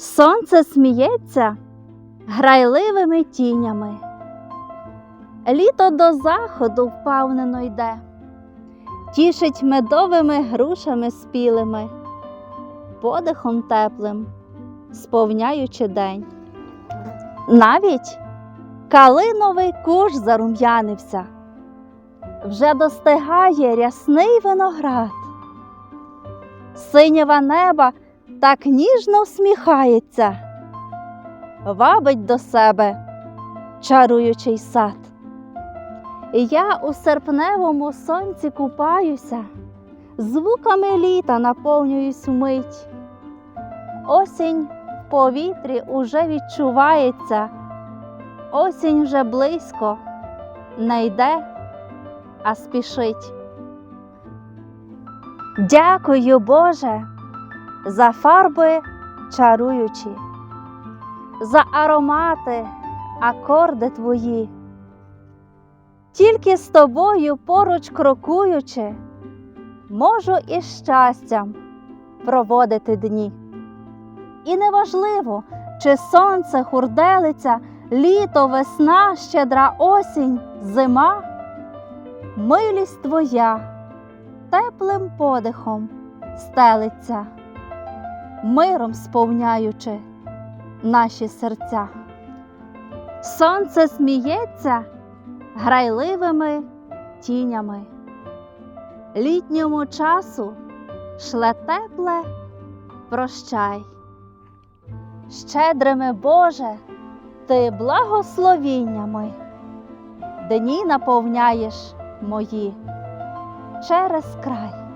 Сонце сміється грайливими тінями. Літо до заходу впевнено йде, тішить медовими грушами спілими, подихом теплим, сповняючи день. Навіть калиновий куш зарум'янився, вже достигає рясний виноград. Синєва неба так ніжно всміхається, вабить до себе чаруючий сад. Я у серпневому сонці купаюся, звуками літа наповнююсь умить. Осінь в повітрі уже відчувається, осінь вже близько, не йде, а спішить. Дякую, Боже, за фарби чаруючі, за аромати, акорди твої. Тільки з тобою поруч крокуючи, можу із щастям проводити дні. І неважливо, чи сонце хурделиця, літо, весна, щедра осінь, зима, милість твоя теплим подихом стелиться, миром сповняючи наші серця. Сонце сміється грайливими тінями. Літньому часу шле тепле прощай. Щедрими Боже, ти благословіннями, дні наповняєш мої через край.